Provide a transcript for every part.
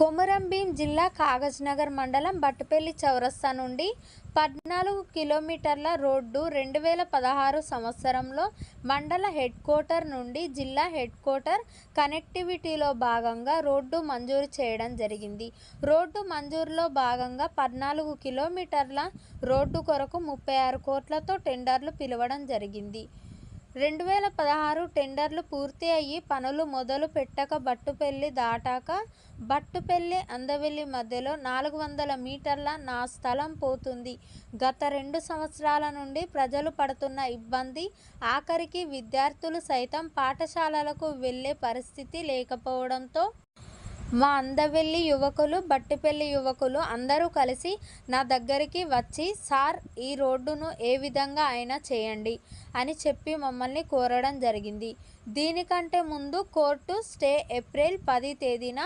కొమరంభీం జిల్లా కాగజ్నగర్ మండలం బట్టుపల్లి చౌరస్తా నుండి పద్నాలుగు కిలోమీటర్ల రోడ్డు రెండు వేల పదహారు సంవత్సరంలో మండల హెడ్ క్వార్టర్ నుండి జిల్లా హెడ్ క్వార్టర్ కనెక్టివిటీలో భాగంగా రోడ్డు మంజూరు చేయడం జరిగింది. రోడ్డు మంజూరులో భాగంగా పద్నాలుగు కిలోమీటర్ల రోడ్డు కొరకు ముప్పై ఆరు కోట్లతో టెండర్లు పిలవడం జరిగింది. రెండు వేల పదహారు టెండర్లు పూర్తి అయ్యి పనులు మొదలు పెట్టక బట్టుపల్లి దాటాక బట్టుపల్లి అందవెల్లి మధ్యలో నాలుగు వందల మీటర్ల నా స్థలం పోతుంది. గత రెండు సంవత్సరాల నుండి ప్రజలు పడుతున్న ఇబ్బంది ఆఖరికి విద్యార్థులు సైతం పాఠశాలలకు వెళ్ళే పరిస్థితి లేకపోవడంతో మా అందవెల్లి యువకులు బట్టిపల్లి యువకులు అందరూ కలిసి నా దగ్గరికి వచ్చి సార్ ఈ రోడ్డును ఏ విధంగా అయినా చేయండి అని చెప్పి మమ్మల్ని కోరడం జరిగింది. దీనికంటే ముందు కోర్టు స్టే ఏప్రిల్ పది తేదీన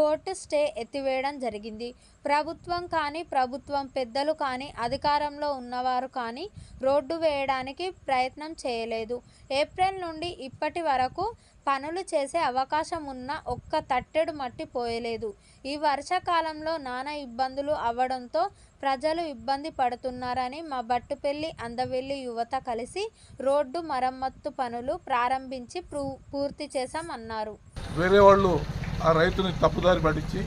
కోర్టు స్టే ఎత్తివేయడం జరిగింది. ప్రభుత్వం కానీ ప్రభుత్వం పెద్దలు కానీ అధికారంలో ఉన్నవారు కానీ రోడ్డు వేయడానికి ప్రయత్నం చేయలేదు. ఏప్రిల్ నుండి ఇప్పటి వరకు పనులు చేసే అవకాశం ఉన్న ఒక్క తట్టెడు మట్టి పోయలేదు. ఈ వర్షాకాలంలో నానా ఇబ్బందులు అవ్వడంతో ప్రజలు ఇబ్బంది పడుతున్నారని మా బట్టుపెల్లి అందవెల్లి యువత కలిసి రోడ్డు మరమ్మత్తు పనులు ప్రారంభించి పూర్తి చేశామన్నారు. వేరే వాళ్ళు ఆ రైతుని తప్పుదారి పట్టించి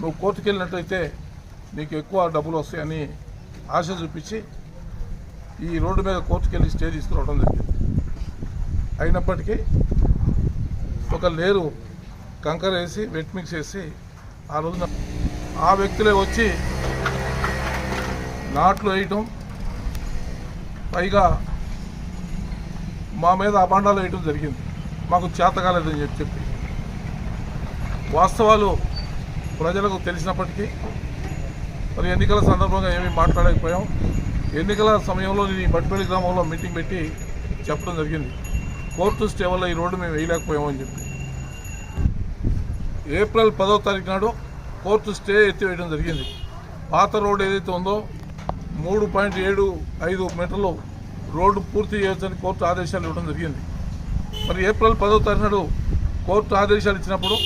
నువ్వు కోర్టుకు వెళ్ళినట్టయితే నీకు ఎక్కువ డబ్బులు వస్తాయని ఆశ చూపించి ఈ రోడ్డు మీద కోర్టుకు వెళ్ళి స్టే తీసుకురావడం జరిగింది. అయినప్పటికీ ఒక లేరు కంకర వేసి వెట్ మిక్స్ వేసి ఆ రోజున ఆ వ్యక్తులే వచ్చి నాట్లు వేయటం పైగా మా మీద అపాండాలు వేయటం జరిగింది. మాకు చేత కాలేదని చెప్పి చెప్పి వాస్తవాలు ప్రజలకు తెలిసినప్పటికీ మరి ఎన్నికల సందర్భంగా ఏమీ మాట్లాడకపోయాం. ఎన్నికల సమయంలో నేను ఈ బట్పల్లి గ్రామంలో మీటింగ్ పెట్టి చెప్పడం జరిగింది. కోర్టు స్టే వల్ల ఈ రోడ్డు మేము వేయలేకపోయామని చెప్పి. ఏప్రిల్ పదో తారీఖు నాడు కోర్టు స్టే ఎత్తివేయడం జరిగింది. పాత రోడ్డు ఏదైతే ఉందో మూడు పాయింట్ ఏడు ఐదు మీటర్లు రోడ్డు పూర్తి చేయొచ్చని కోర్టు ఆదేశాలు ఇవ్వడం జరిగింది. మరి ఏప్రిల్ పదో తారీఖు నాడు కోర్టు ఆదేశాలు ఇచ్చినప్పుడు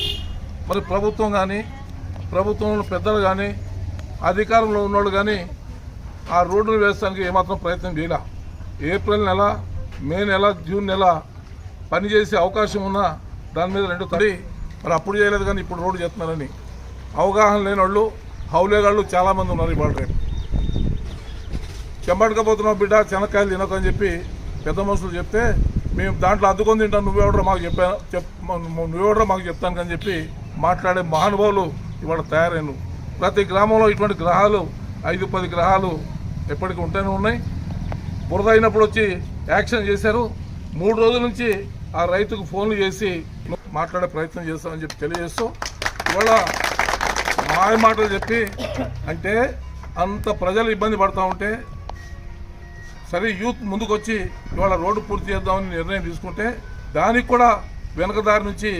మరి ప్రభుత్వం కానీ ప్రభుత్వంలో పెద్దలు కానీ అధికారంలో ఉన్నోళ్ళు కానీ ఆ రోడ్డును వేస్తానికి ఏమాత్రం ప్రయత్నం చేయలే. ఏప్రిల్ నెల మే నెల జూన్ నెల పనిచేసే అవకాశం ఉన్నా దాని మీద రెండు తడి. మరి అప్పుడు చేయలేదు కానీ ఇప్పుడు రోడ్డు చేస్తున్నారని. అవగాహన లేని వాళ్ళు హౌలేగాళ్ళు చాలామంది ఉన్నారు ఇవాళ రేపు. చెంబడకపోతున్నావు బిడ్డ చెనక్కాయలు తినకని చెప్పి పెద్ద మనుషులు చెప్తే మేము దాంట్లో అద్దుకొని తింటాం నువ్వెవడో మాకు చెప్పాను చెప్ నువ్వెవడో మాకు చెప్తాను అని చెప్పి మాట్లాడే మహానుభావులు ఇవాళ తయారైన ప్రతి గ్రామంలో ఇటువంటి గ్రహాలు ఐదు పది గ్రహాలు ఎప్పటికీ ఉంటూనే ఉన్నాయి. బురద అయినప్పుడు వచ్చి యాక్షన్ చేశారు. మూడు రోజుల నుంచి ఆ రైతుకు ఫోన్లు చేసి మాట్లాడే ప్రయత్నం చేస్తామని చెప్పి తెలియజేస్తూ ఇవాళ మాయ మాటలు చెప్పి అంటే అంత ప్రజలు ఇబ్బంది పడతా ఉంటే సరే యూత్ ముందుకొచ్చి ఇవాళ రోడ్డు పూర్తి చేద్దామని నిర్ణయం తీసుకుంటే దానికి కూడా వెనకదారి నుంచి